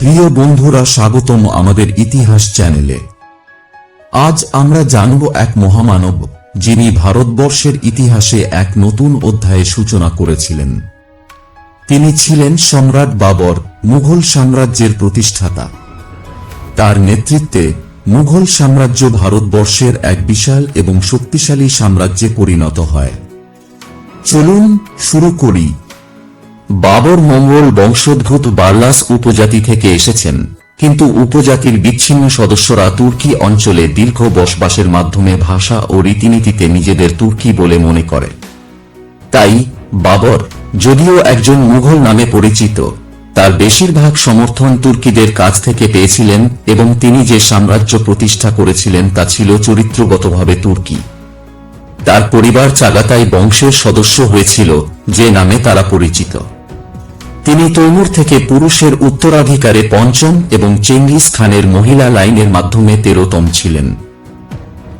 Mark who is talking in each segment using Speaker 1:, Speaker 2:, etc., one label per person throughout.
Speaker 1: প্রিয় বন্ধুরা, স্বাগতম আমাদের ইতিহাস চ্যানেলে। আজ আমরা জানব এক মহামানব, যিনি ভারতবর্ষের ইতিহাসে এক নতুন অধ্যায়ের সূচনা করেছিলেন। তিনি ছিলেন সম্রাট বাবর, মুঘল সাম্রাজ্যের প্রতিষ্ঠাতা। তার নেতৃত্বে মুঘল সাম্রাজ্য ভারতবর্ষের এক বিশাল এবং শক্তিশালী সাম্রাজ্যে পরিণত হয়। চলুন শুরু করি। বাবর মঙ্গল বংশোদ্ভূত বার্লাস উপজাতি থেকে এসেছেন। কিন্তু উপজাতির বিচ্ছিন্ন সদস্যরা তুর্কি অঞ্চলে দীর্ঘ বসবাসের মাধ্যমে ভাষা ও রীতিনীতিতে নিজেদের তুর্কি বলে মনে করে। তাই বাবর যদিও একজন মুঘল নামে পরিচিত, তার বেশিরভাগ সমর্থন তুর্কিদের কাছ থেকে পেয়েছিলেন এবং তিনি যে সাম্রাজ্য প্রতিষ্ঠা করেছিলেন তা ছিল চরিত্রগতভাবে তুর্কি। তার পরিবার চাগাতাই বংশের সদস্য হয়েছিল, যে নামে তারা পরিচিত। তিনি তৈমুর থেকে পুরুষের উত্তরাধিকারে পঞ্চম এবং চেঙ্গিস খানের মহিলা লাইনের মাধ্যমে তেরোতম ছিলেন।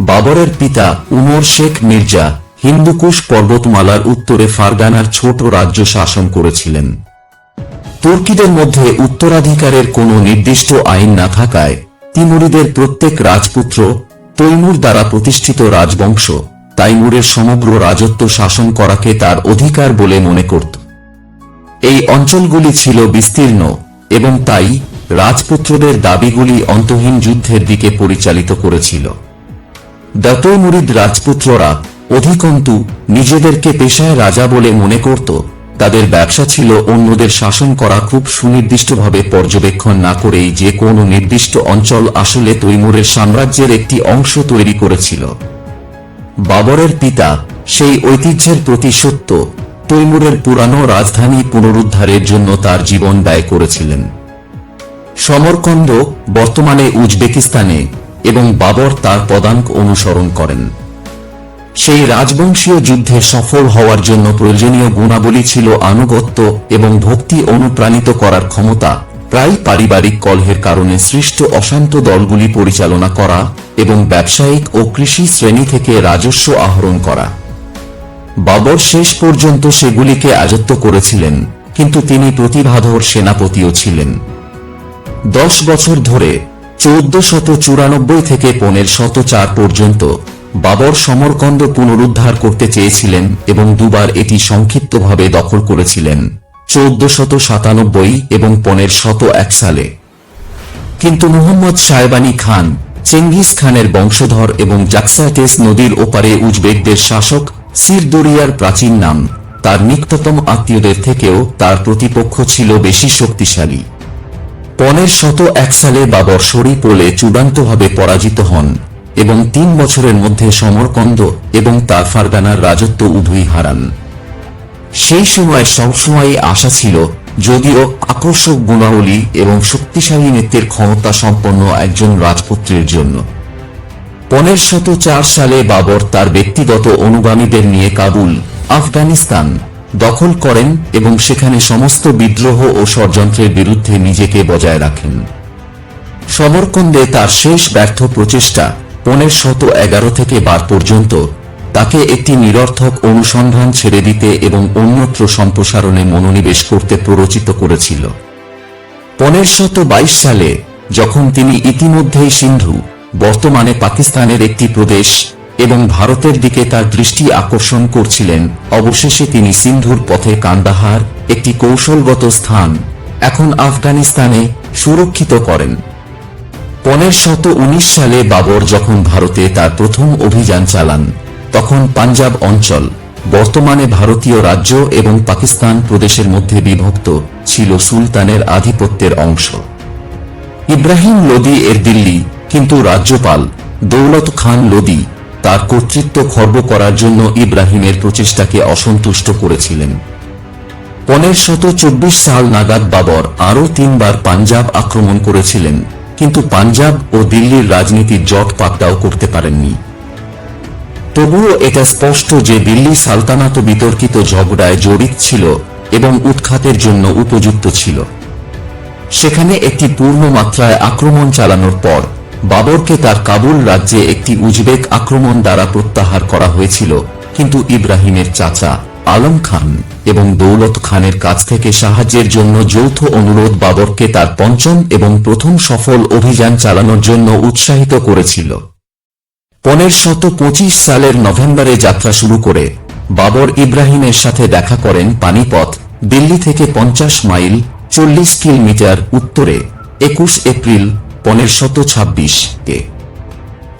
Speaker 1: বাবরের পিতা উমর শেখ মির্জা হিন্দুকুশ পর্বতমালার উত্তরে ফারগানার ছোট রাজ্য শাসন করেছিলেন। তুর্কিদের মধ্যে উত্তরাধিকারের কোনো নির্দিষ্ট আইন না থাকায় তিমুরিদের প্রত্যেক রাজপুত্র তৈমুর দ্বারা প্রতিষ্ঠিত রাজবংশ, তাইমুরের সমগ্র রাজত্ব শাসন করাকে তার অধিকার বলে মনে করত। এই অঞ্চলগুলি ছিল বিস্তীর্ণ এবং তাই রাজপুত্রদের দাবিগুলি অন্তহীন যুদ্ধের দিকে পরিচালিত করেছিল। দতৈমুরিদ রাজপুত্ররা অধিকন্তু নিজেদেরকে পেশায় রাজা বলে মনে করত, তাদের ব্যবসা ছিল অন্যদের শাসন করা খুব সুনির্দিষ্টভাবে পর্যবেক্ষণ না করেই যে কোনো নির্দিষ্ট অঞ্চল আসলে তৈমুরের সাম্রাজ্যের একটি অংশ তৈরি করেছিল। বাবরের পিতা সেই ঐতিহ্যের প্রতি সত্য তৈমুরের পুরানো রাজধানী পুনরুদ্ধারের জন্য তার জীবন ব্যয় করেছিলেন। সমরকন্দ বর্তমানে উজবেকিস্তানে এবং বাবর তার পদাঙ্ক অনুসরণ করেন। সেই রাজবংশীয় যুদ্ধে সফল হওয়ার জন্য প্রয়োজনীয় গুণাবলী ছিল আনুগত্য এবং ভক্তি অনুপ্রাণিত করার ক্ষমতা, প্রায় পারিবারিক কলহের কারণে সৃষ্ট অশান্ত দলগুলি পরিচালনা করা এবং ব্যবসায়িক ও কৃষি শ্রেণি থেকে রাজস্ব আহরণ করা। বাবর শেষ পর্যন্ত সেগুলিকে আয়ত্ত করেছিলেন, কিন্তু তিনি প্রতিভাধর সেনাপতিও ছিলেন। দশ বছর ধরে চৌদ্দ শত চুরানব্বই থেকে পনেরো শত চার পর্যন্ত বাবর সমরকন্দ পুনরুদ্ধার করতে চেয়েছিলেন এবং দুবার এটি সংক্ষিপ্তভাবে দখল করেছিলেন চৌদ্দ শত সাতানব্বই এবং পনেরো শত এক সালে। কিন্তু মুহম্মদ সাহেবানী খান চেঙ্গিস খানের বংশধর এবং জাকসাটেস নদীর ওপারে উজবেকদের শাসক সিরদরিয়ার প্রাচীন নাম। তার নিকটতম আত্মীয়দের থেকেও তার প্রতিপক্ষ ছিল বেশি শক্তিশালী। পনেরো শত এক সালে বাবর সরি পোলে চূড়ান্তভাবে পরাজিত হন এবং তিন বছরের মধ্যে সমরকন্দ এবং তার ফারগানার রাজত্ব উভয়ই হারান। সেই সময় সবসময় আশা ছিল, যদিও আকর্ষক গুণাবলী এবং শক্তিশালী নেত্রের ক্ষমতা সম্পন্ন একজন রাজপুত্রের জন্য। পনেরো শত চার সালে বাবর তার ব্যক্তিগত অনুগামীদের নিয়ে কাবুল, আফগানিস্তান দখল করেন এবং সেখানে সমস্ত বিদ্রোহ ও ষড়যন্ত্রের বিরুদ্ধে নিজেকে বজায় রাখেন। সমরকন্দে তার শেষ ব্যর্থ প্রচেষ্টা পনেরো এগারো থেকে বার পর্যন্ত তাকে একটি নিরর্থক অনুসন্ধান ছেড়ে দিতে এবং অন্যত্র সম্প্রসারণে মনোনিবেশ করতে প্ররোচিত করেছিল। পনেরো সালে যখন তিনি ইতিমধ্যেই সিন্ধু বর্তমানে পাকিস্তানের একটি প্রদেশ এবং ভারতের দিকে তার দৃষ্টি আকর্ষণ করছিলেন। অবশেষে তিনি সিন্ধুর পথে কান্দাহার, একটি কৌশলগত স্থান, এখন আফগানিস্তানে সুরক্ষিত করেন। পনেরো শত উনিশ সালে বাবর যখন ভারতে তার প্রথম অভিযান চালান, তখন পাঞ্জাব অঞ্চল, বর্তমানে ভারতীয় রাজ্য এবং পাকিস্তান প্রদেশের মধ্যে বিভক্ত, ছিল সুলতানের আধিপত্যের অংশ। ইব্রাহিম লোদি এর দিল্লি কিন্তু রাজ্যপাল দৌলত খান লোদি তার কর্তৃত্ব খর্ব করার জন্য ইব্রাহিমের প্রচেষ্টাকে অসন্তুষ্ট করেছিলেন। পনেরো শত চব্বিশ সাল নাগাদ বাবর আরও তিনবার পাঞ্জাব আক্রমণ করেছিলেন, কিন্তু পাঞ্জাব ও দিল্লির রাজনীতির জট পাকড়াও করতে পারেননি। তবুও এটা স্পষ্ট যে দিল্লি সালতানাত বিতর্কিত ঝগড়ায় জড়িত ছিল এবং উৎখাতের জন্য উপযুক্ত ছিল। সেখানে একটি পূর্ণ মাত্রায় আক্রমণ চালানোর পর বাবরকে তার কাবুল রাজ্যে একটি উজবেক আক্রমণ দ্বারা প্রত্যাহার করা হয়েছিল, কিন্তু ইব্রাহিমের চাচা আলম খান এবং দৌলত খানের কাছ থেকে সাহায্যের জন্য যৌথ অনুরোধ বাবরকে তার পঞ্চম এবং প্রথম সফল অভিযান চালানোর জন্য উৎসাহিত করেছিল। পনেরো শত সালের নভেম্বরে যাত্রা শুরু করে, বাবর ইব্রাহিমের সাথে দেখা করেন পানিপথ, দিল্লি থেকে পঞ্চাশ মাইল, চল্লিশ কিলোমিটার উত্তরে, একুশ এপ্রিল পনেরো শত ছাব্বিশ কে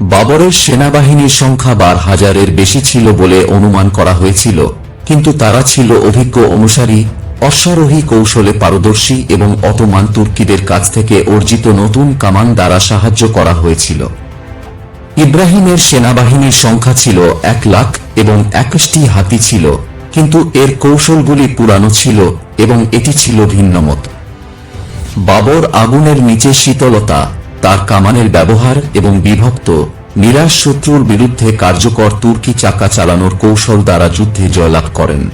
Speaker 1: বাবরের সেনাবাহিনীর সংখ্যা বার হাজারের বেশি ছিল বলে অনুমান করা হয়েছিল, কিন্তু তারা ছিল অভিজ্ঞ অনুসারী, অশ্বারোহী কৌশলে পারদর্শী এবং অটোমান তুর্কিদের কাছ থেকে অর্জিত নতুন কামান দ্বারা সাহায্য করা হয়েছিল। ইব্রাহিমের সেনাবাহিনীর সংখ্যা ছিল এক লাখ এবং একুশটি হাতি ছিল, কিন্তু এর কৌশলগুলি পুরানো ছিল এবং এটি ছিল ভিন্নমত। বাবর আগুনের নিচে শীতলতা, তার কামানের ব্যবহার এবং বিভক্ত, নিরাশ শত্রুর বিরুদ্ধে কার্যকর তুর্কি চাকা চালানোর কৌশল দ্বারা যুদ্ধে জয়লাভ করেন।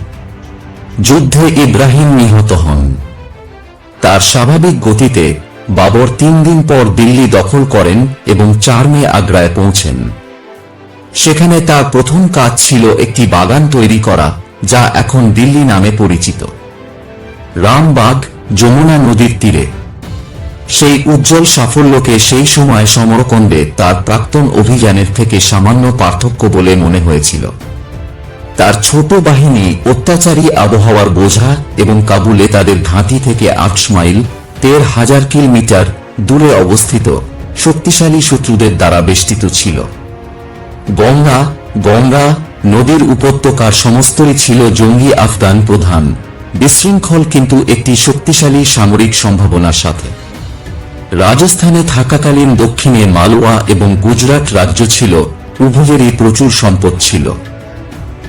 Speaker 1: যুদ্ধে ইব্রাহিম নিহত হন। তার স্বাভাবিক গতিতে বাবর তিন দিন পর দিল্লি দখল করেন এবং চার মে আগ্রায় পৌঁছেন। সেখানে তার প্রথম কাজ ছিল একটি বাগান তৈরি করা, যা এখন দিল্লি নামে পরিচিত। রামবাগ যমুনা নদীর তীরে। সেই উজ্জ্বল সাফল্যকে সেই সময় সমরকন্দে তার প্রাক্তন অভিযানের থেকে সামান্য পার্থক্য বলে মনে হয়েছিল। তার ছোট বাহিনী অত্যাচারী আবহাওয়ার বোঝা এবং কাবুলে তাদের ঘাঁটি থেকে আট মাইল তের হাজার কিলোমিটার দূরে অবস্থিত শক্তিশালী শত্রুদের দ্বারা বেষ্টিত ছিল। গঙ্গা গঙ্গা নদীর উপত্যকার সমস্তই ছিল জঙ্গি আফগান প্রধান। বিশৃঙ্খল কিন্তু একটি শক্তিশালী সামরিক সম্ভাবনার সাথে। রাজস্থানে থাকাকালীন দক্ষিণে মালওয়া এবং গুজরাট রাজ্য ছিল, উভয়েরই প্রচুর সম্পদ ছিল।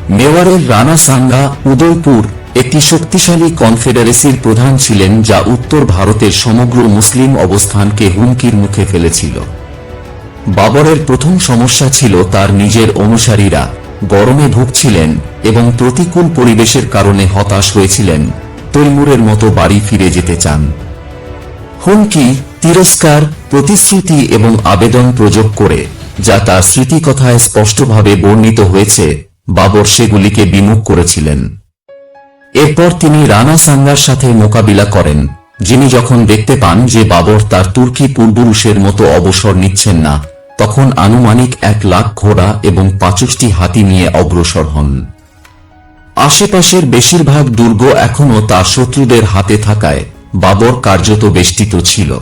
Speaker 1: মেওয়ারের রানা সাঙ্গা উদয়পুর একটি শক্তিশালী কনফেডারেসির প্রধান ছিলেন, যা উত্তর ভারতের সমগ্র মুসলিম অবস্থানকে হুমকির মুখে ফেলেছিল। বাবরের প্রথম সমস্যা ছিল তার নিজের অনুসারীরা। গরমে ভুগছিলেন এবং প্রতিকূল পরিবেশের কারণে হতাশ হয়েছিলেন। তৈমুরের মতো বাড়ি ফিরে যেতে চান। হুমকি, তিরস্কার, প্রতিশ্রুতি এবং আবেদন প্রযোগ করে, যা তার স্মৃতিকথায় স্পষ্টভাবে বর্ণিত হয়েছে, বাবর সেগুলিকে বিমুখ করেছিলেন। এরপর তিনি রানা সাঙ্গার সাথে মোকাবিলা করেন, যিনি যখন দেখতে পান যে বাবর তার তুর্কি পূর্বপুরুষের মতো অবসর নিচ্ছেন না তখন আনুমানিক এক লাখ ঘোড়া এবং পাঁচশটি হাতি নিয়ে অগ্রসর হন। আশেপাশের বেশিরভাগ দুর্গ এখনও তার শত্রুদের হাতে থাকায় বাবর কার্যত বেষ্টিত ছিল।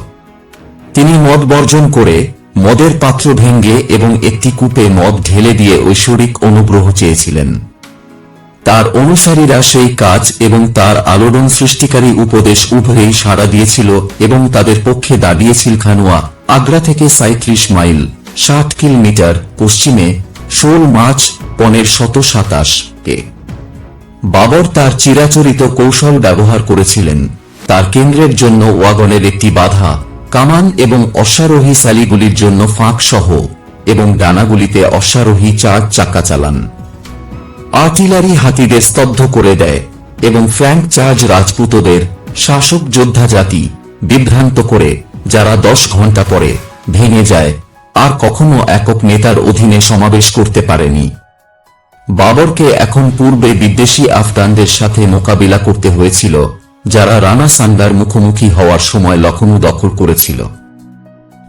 Speaker 1: তিনি মদ বর্জন করে মদের পাত্র ভেঙ্গে এবং একটি কূপে মদ ঢেলে দিয়ে ঐশ্বরিক অনুগ্রহ চেয়েছিলেন। তার অনুসারীরা সেই কাজ এবং তার আলোড়ন সৃষ্টিকারী উপদেশ উভয়েই সাড়া দিয়েছিল এবং তাদের পক্ষে দাঁড়িয়েছিল খানুয়া, আগ্রা থেকে সাঁত্রিশ মাইল। ষাট কিলোমিটার পশ্চিমে ষোল মার্চ পনেরো শত সাতাশ কে। বাবর তার চিরাচরিত কৌশল ব্যবহার করেছিলেন। তার কেন্দ্রের জন্য ওয়াগনের একটি বাধা, কামান এবং অশ্বারোহী সালিগুলির জন্য ফাঁক সহ এবং ডানাগুলিতে অশ্বারোহী চার চাকা চালান। আর্টিলারি হাতিদের স্তব্ধ করে দেয় এবং ফ্র্যাঙ্ক চার্জ রাজপুতদের শাসক যোদ্ধা জাতি বিভ্রান্ত করে, যারা দশ ঘণ্টা পরে ভেঙে যায় আর কখনো একক নেতার অধীনে সমাবেশ করতে পারেনি। বাবরকে এখন পূর্বে বিদ্বেষী আফগানদের সাথে মোকাবিলা করতে হয়েছিল, যারা রানা সান্দার মুখোমুখি হওয়ার সময় লখনৌ দখল করেছিল।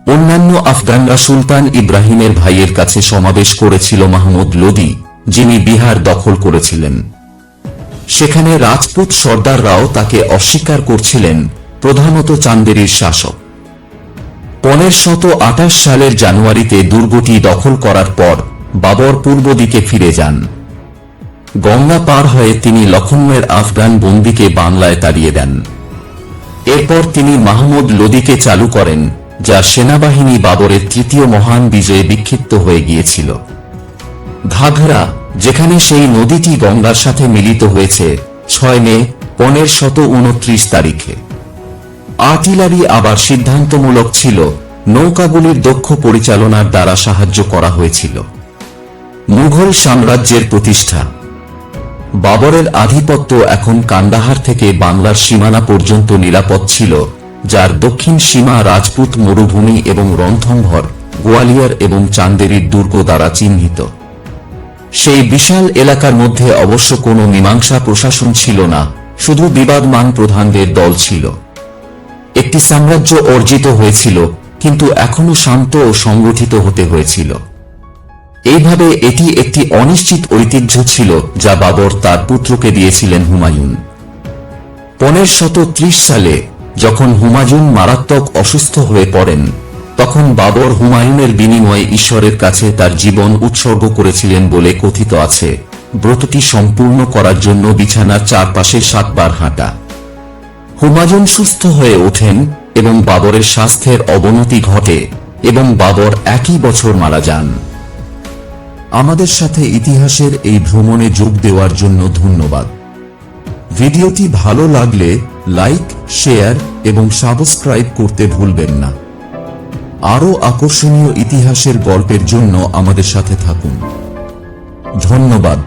Speaker 1: অন্যান্য আফগানরা সুলতান ইব্রাহিমের ভাইয়ের কাছে সমাবেশ করেছিল মাহমুদ লোদি, যিনি বিহার দখল করেছিলেন। সেখানে রাজপুত সর্দাররাও তাকে অস্বীকার করছিলেন, প্রধানত চান্দেরির শাসক। পনেরো শত আঠাশ সালের জানুয়ারিতে দুর্গটি দখল করার পর বাবর পূর্ব দিকে ফিরে যান। গঙ্গা পার হয়ে তিনি লখনৌয়ের আফগান বন্দিকে বাংলায় তাড়িয়ে দেন। এরপর তিনি মাহমুদ লোদিকে চালু করেন, যা সেনাবাহিনী বাবরের তৃতীয় মহান বিজয়ে বিক্ষিপ্ত হয়ে গিয়েছিল। ঘাঘরা, যেখানে সেই নদীটি গঙ্গার সাথে মিলিত হয়েছে, ছয় মে পনেরো শত উনত্রিশ তারিখে। আর্টিলারি আবার সিদ্ধান্তমূলক ছিল, নৌকাগুলির দক্ষ পরিচালনার দ্বারা সাহায্য করা হয়েছিল। মুঘল সাম্রাজ্যের প্রতিষ্ঠা। বাবরের আধিপত্য এখন কান্দাহার থেকে বাংলার সীমানা পর্যন্ত নিরাপদ ছিল, যার দক্ষিণ সীমা রাজপুত মরুভূমি এবং রন্ধনভর গোয়ালিয়র এবং চান্দেরির দুর্গ দ্বারা চিহ্নিত। সেই বিশাল এলাকার মধ্যে অবশ্য কোনো মীমাংসা প্রশাসন ছিল না, শুধু বিবাদমান প্রধানদের দল ছিল। একটি সাম্রাজ্য অর্জিত হয়েছিল, কিন্তু এখনও শান্ত ও সংগঠিত হতে হয়েছিল। এইভাবে এটি একটি অনিশ্চিত ঐতিহ্য ছিল যা বাবর তার পুত্রকে দিয়েছিলেন হুমায়ুন। পনেরো শত সালে, যখন হুমায়ুন মারাত্মক অসুস্থ হয়ে পড়েন, তখন বাবর হুমায়ুনের বিনিময়ে ঈশ্বরের কাছে তার জীবন উৎসর্গ করেছিলেন বলে কথিত আছে। ব্রতটি সম্পূর্ণ করার জন্য বিছানার চারপাশে সাতবার হাঁটা। হুমায়ুন সুস্থ হয়ে ওঠেন এবং বাবরের স্বাস্থ্যের অবনতি ঘটে এবং বাবর একই বছর মারা যান। আমাদের সাথে ইতিহাসের এই ভ্রমণে যোগ দেওয়ার জন্য ধন্যবাদ। ভিডিওটি ভালো লাগলে লাইক, শেয়ার এবং সাবস্ক্রাইব করতে ভুলবেন না। আরও আকর্ষণীয় ইতিহাসের গল্পের জন্য আমাদের সাথে থাকুন। ধন্যবাদ।